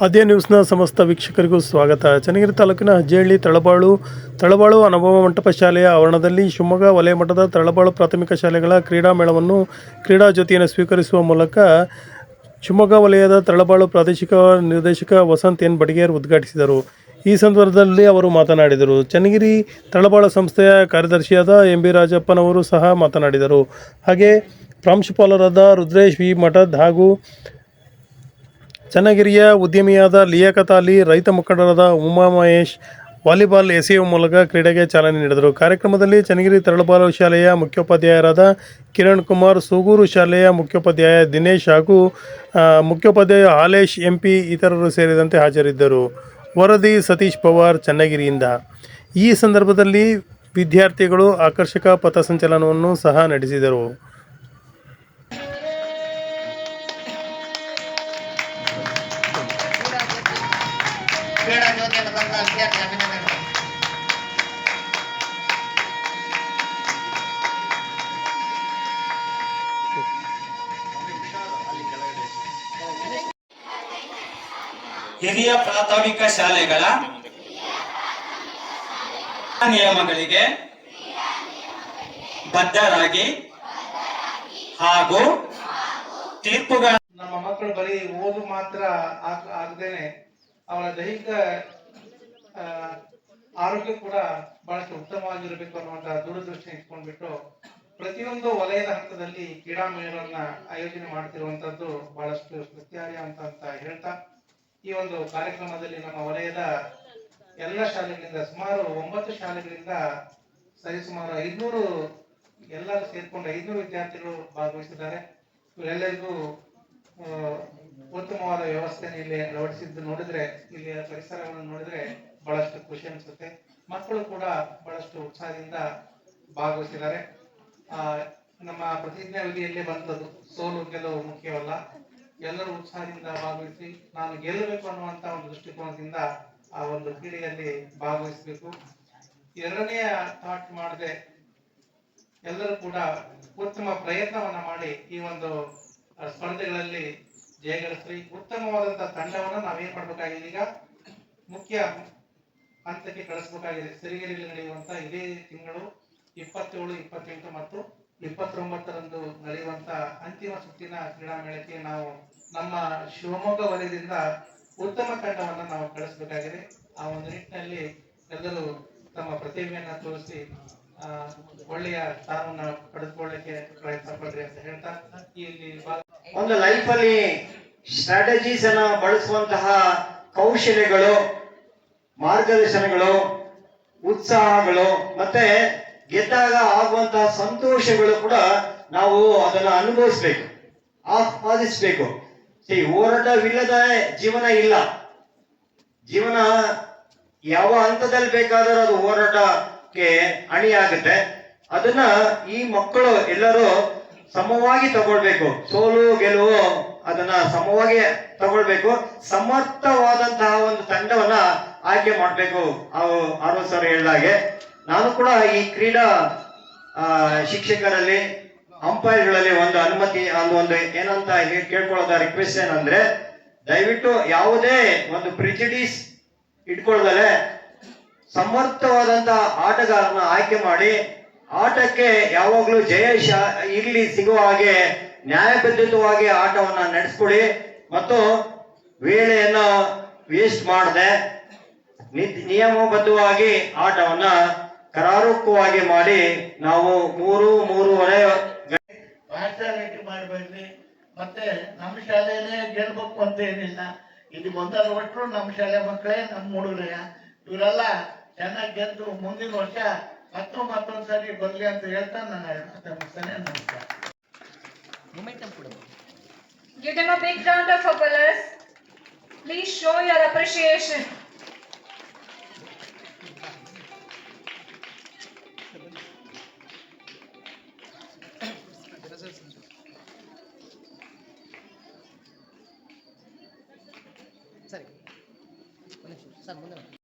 ಆದ್ಯ ನ್ಯೂಸ್ನ ಸಮಸ್ತ ವೀಕ್ಷಕರಿಗೂ ಸ್ವಾಗತ. ಚನ್ನಗಿರಿ ತಾಲೂಕಿನ ಹಜ್ಜಹಳ್ಳಿ ತಳಬಾಳು ತಳಬಾಳು ಅನುಭವ ಮಂಟಪ ಶಾಲೆಯ ಆವರಣದಲ್ಲಿ ಶಿವಮೊಗ್ಗ ವಲಯ ಮಟ್ಟದ ತಳಬಾಳು ಪ್ರಾಥಮಿಕ ಶಾಲೆಗಳ ಕ್ರೀಡಾ ಮೇಳವನ್ನು ಕ್ರೀಡಾ ಜ್ಯೋತಿಯನ್ನು ಸ್ವೀಕರಿಸುವ ಮೂಲಕ ಶಿವಮೊಗ್ಗ ವಲಯದ ತಳಬಾಳು ಪ್ರಾದೇಶಿಕ ನಿರ್ದೇಶಕ ವಸಂತ್ ಎನ್. ಬಡಿಗೇರ್ ಉದ್ಘಾಟಿಸಿದರು. ಈ ಸಂದರ್ಭದಲ್ಲಿ ಅವರು ಮಾತನಾಡಿದರು. ಚನ್ನಗಿರಿ ತಳಬಾಳು ಸಂಸ್ಥೆಯ ಕಾರ್ಯದರ್ಶಿಯಾದ ಎಂ. ಬಿ. ರಾಜಪ್ಪನವರು ಸಹ ಮಾತನಾಡಿದರು. ಹಾಗೆ ಪ್ರಾಂಶುಪಾಲರಾದ ರುದ್ರೇಶ್ ವಿ. ಮಠದ್ ಹಾಗೂ ಚನ್ನಗಿರಿಯ ಉದ್ಯಮಿಯಾದ ಲಿಯಾಕತ್ ಅಲಿ, ರೈತ ಮುಖಂಡರಾದ ಉಮಾ ಮಹೇಶ್ ವಾಲಿಬಾಲ್ ಎಸೆಯುವ ಮೂಲಕ ಕ್ರೀಡೆಗೆ ಚಾಲನೆ ನೀಡಿದರು. ಕಾರ್ಯಕ್ರಮದಲ್ಲಿ ಚನ್ನಗಿರಿ ತರಳಬಾಲು ಶಾಲೆಯ ಮುಖ್ಯೋಪಾಧ್ಯಾಯರಾದ ಕಿರಣ್ ಕುಮಾರ್, ಸೂಗೂರು ಶಾಲೆಯ ಮುಖ್ಯೋಪಾಧ್ಯಾಯ ದಿನೇಶ್ ಹಾಗೂ ಮುಖ್ಯೋಪಾಧ್ಯಾಯ ಹಾಲೇಶ್, ಎಂಪಿ ಇತರರು ಸೇರಿದಂತೆ ಹಾಜರಿದ್ದರು. ವರದಿ ಸತೀಶ್ ಪವಾರ್ ಚನ್ನಗಿರಿಯಿಂದ. ಈ ಸಂದರ್ಭದಲ್ಲಿ ವಿದ್ಯಾರ್ಥಿಗಳು ಆಕರ್ಷಕ ಪಥಸಂಚಲನವನ್ನು ಸಹ ನಡೆಸಿದರು. ಅಭಿನಂದನೆಗಳು ಹಿರಿಯ ಪ್ರಾಥಮಿಕ ಶಾಲೆಗಳ ನಿಯಮಗಳಿಗೆ ಬದ್ಧರಾಗಿ ಹಾಗೂ ತೀರ್ಪುಗಳ ನಮ್ಮ ಮಕ್ಕಳು ಬರೀ ಓದು ಮಾತ್ರ ಆಗ್- ಆಗದೇನೆ. ಅವರ ದೈಹಿಕ ಆರೋಗ್ಯ ಕೂಡ ಬಹಳಷ್ಟು ಉತ್ತಮವಾಗಿರಬೇಕು ಅನ್ನುವಂತ ದೂರದೃಷ್ಟಿ ಇಟ್ಕೊಂಡ್ಬಿಟ್ಟು ಪ್ರತಿಯೊಂದು ವಲಯದ ಹಂತದಲ್ಲಿ ಕ್ರೀಡಾ ಮೇಳವನ್ನ ಆಯೋಜನೆ ಮಾಡ್ತಿರುವಂತದ್ದು ಬಹಳಷ್ಟು ಸ್ತುತ್ಯಾರ್ಯ ಅಂತ ಅಂತ ಹೇಳ್ತಾ, ಈ ಒಂದು ಕಾರ್ಯಕ್ರಮದಲ್ಲಿ ನಮ್ಮ ವಲಯದ ಎಲ್ಲ ಶಾಲೆಗಳಿಂದ ಸುಮಾರು ಒಂಬತ್ತು ಶಾಲೆಗಳಿಂದ ಸರಿಸುಮಾರು ಐದ್ನೂರು, ಎಲ್ಲರೂ ಸೇರ್ಕೊಂಡು ಐದ್ನೂರು ವಿದ್ಯಾರ್ಥಿಗಳು ಭಾಗವಹಿಸಿದ್ದಾರೆ. ಇವರೆಲ್ಲರಿಗೂ ಉತ್ತಮವಾದ ವ್ಯವಸ್ಥೆಯನ್ನು ಇಲ್ಲಿ ಅಳವಡಿಸಿದ್ದು ನೋಡಿದ್ರೆ, ಇಲ್ಲಿಯ ಪರಿಸರವನ್ನು ನೋಡಿದ್ರೆ ಬಹಳಷ್ಟು ಖುಷಿ ಅನಿಸುತ್ತೆ. ಮಕ್ಕಳು ಕೂಡ ಬಹಳಷ್ಟು ಉತ್ಸಾಹದಿಂದ ಭಾಗವಹಿಸಿದ್ದಾರೆ. ಆ, ನಮ್ಮ ಪ್ರತಿಜ್ಞಾ ವಿಧಿಯಲ್ಲೇ ಬಂದದ್ದು ಸೋಲು ಗೆಲುವು ಮುಖ್ಯವಲ್ಲ. ಎಲ್ಲರೂ ಉತ್ಸಾಹದಿಂದ ಭಾಗವಹಿಸಿ, ನಾನು ಗೆಲ್ಲಬೇಕು ಅನ್ನುವಂತ ಒಂದು ದೃಷ್ಟಿಕೋನದಿಂದ ಆ ಒಂದು ಕ್ರೀಡೆಯಲ್ಲಿ ಭಾಗವಹಿಸಬೇಕು. ಎರಡನೆಯ ಥಾಟ್ ಮಾಡದೆ, ಎಲ್ಲರೂ ಕೂಡ ಉತ್ತಮ ಪ್ರಯತ್ನವನ್ನ ಮಾಡಿ ಈ ಒಂದು ಸ್ಪರ್ಧೆಗಳಲ್ಲಿ ಜಯಗಳಿಸ್ರಿ ಉತ್ತಮವಾದಂತಹ ತಂಡವನ್ನ ನಾವೇನ್ ಮಾಡ್ಬೇಕಾಗಿದೆ ಈಗ? ಮುಖ್ಯ ಹಂತಕ್ಕೆ ಕಳಿಸ್ಬೇಕಾಗಿದೆ. ಸಿರಿಗೆರೆಯಲ್ಲಿ ನಡೆಯುವಂತ ಇದೇ ತಿಂಗಳು ಇಪ್ಪತ್ತೇಳು, ಇಪ್ಪತ್ತೆಂಟು ಮತ್ತು ಇಪ್ಪತ್ತೊಂಬತ್ತರಂದು ನಡೆಯುವಂತ ಅಂತಿಮ ಸುತ್ತಿನ ಕ್ರೀಡಾ ಮೇಳಕ್ಕೆ ನಾವು ನಮ್ಮ ಶಿವಮೊಗ್ಗ ವಲಯದಿಂದ ಉತ್ತಮ ತಂಡವನ್ನ ನಾವು ಕಳಿಸ್ಬೇಕಾಗಿದೆ. ಆ ಒಂದು ನಿಟ್ಟಿನಲ್ಲಿ ಎಲ್ಲರೂ ತಮ್ಮ ಪ್ರತಿಭೆಯನ್ನ ತೋರಿಸಿ ಒಳ್ಳೆಯ ಸ್ಥಾನವನ್ನ ಪಡೆದುಕೊಳ್ಳಕ್ಕೆ ಪ್ರಯತ್ನ ಪಡ್ರಿ ಅಂತ ಹೇಳ್ತಾ ಇಲ್ಲಿ ಒಂದು ಅಲ್ಲಿ ಸ್ಟ್ರಾಟಜೀಸ್ ಅನ್ನ ಬಳಸುವಂತಹ ಕೌಶಲ್ಯಗಳು, ಮಾರ್ಗದರ್ಶನಗಳು, ಉತ್ಸಾಹಗಳು, ಮತ್ತೆ ಗೆದ್ದಾಗ ಆಗುವಂತಹ ಸಂತೋಷಗಳು ಕೂಡ ನಾವು ಅದನ್ನ ಅನುಭವಿಸ್ಬೇಕು, ಆಸ್ವಾದಿಸ್ಬೇಕು. ಸಿ, ಹೋರಾಟವಿಲ್ಲದ ಜೀವನ ಇಲ್ಲ. ಜೀವನ ಯಾವ ಹಂತದಲ್ಲಿ ಬೇಕಾದರೂ ಅದು ಹೋರಾಟಕ್ಕೆ ಅಣಿಯಾಗುತ್ತೆ. ಅದನ್ನ ಈ ಮಕ್ಕಳು ಎಲ್ಲರೂ ಸಮವಾಗಿ ತಗೊಳ್ಬೇಕು. ಸೋಲು, ಗೆಲುವು ಅದನ್ನ ಸಮವಾಗಿ ತಗೊಳ್ಬೇಕು. ಸಮರ್ಥವಾದಂತಹ ಒಂದು ತಂಡವನ್ನ ಆಯ್ಕೆ ಮಾಡಬೇಕು. ಆರು ಸರ್ ಹೇಳಿದಾಗೆ ನಾನು ಕೂಡ ಈ ಕ್ರೀಡಾ ಶಿಕ್ಷಕರಲ್ಲಿ, ಅಂಪೈರ್ಗಳಲ್ಲಿ ಒಂದು ಅನುಮತಿ, ಒಂದು ಒಂದು ಏನಂತ ಕೇಳ್ಕೊಳ್ಳೋದ ರಿಕ್ವೆಸ್ಟ್ ಏನಂದ್ರೆ, ದಯವಿಟ್ಟು ಯಾವುದೇ ಒಂದು ಪ್ರಿಜಿಡೀಸ್ ಇಟ್ಕೊಳ್ದಲೆ ಸಮರ್ಥವಾದಂತಹ ಆಟಗಾರನ ಆಯ್ಕೆ ಮಾಡಿ ಆಟಕ್ಕೆ ಯಾವಾಗ್ಲೂ ಜಯ ಇಲ್ಲಿ ಸಿಗುವ ಹಾಗೆ ನ್ಯಾಯಬದ್ಧವಾಗಿ ಆಟವನ್ನ ನಡೆಸ್ಕೊಡಿ. ಮತ್ತು ವೇಳೆಯನ್ನು ವೇಸ್ಟ್ ಮಾಡದೆ ನಿಯಮಬದ್ಧವಾಗಿ ಆಟವನ್ನ ಕರಾರುಕ್ಕವಾಗಿ ಮಾಡಿ ನಾವು ಮೂರು, ಮೂರುವರೆ ಮಾಡಬೇಡ್ರಿ. ಮತ್ತೆ ನಮ್ಮ ಶಾಲೆನೇ ಗೆಲ್ಬೇಕು ಅಂತ ಏನಿಲ್ಲ. ಇಲ್ಲಿ ಬಂದವ್ರು ಒಟ್ಟರು ನಮ್ಮ ಶಾಲೆ ಮಕ್ಕಳೇ ನಮ್ಮ ಹುಡುಗರ ಇವರೆಲ್ಲ ಚೆನ್ನಾಗಿ ಗೆದ್ದು ಮುಂದಿನ ವರ್ಷ ಮತ್ತು ಮತ್ತೊಂದು ಸರಿ ಬರ್ಲಿ ಅಂತ ಹೇಳ್ತಾ ನನ್ನ ಮಾತು ಮುಗಿಸ್ತೇನೆ ನಮಸ್ಕಾರ Give them a big round of applause. Please show your appreciation. ಸರಿ ಒಂದು ನಿಮಿಷ ಸರ್ ಮುಂದೆ ಬನ್ನಿ.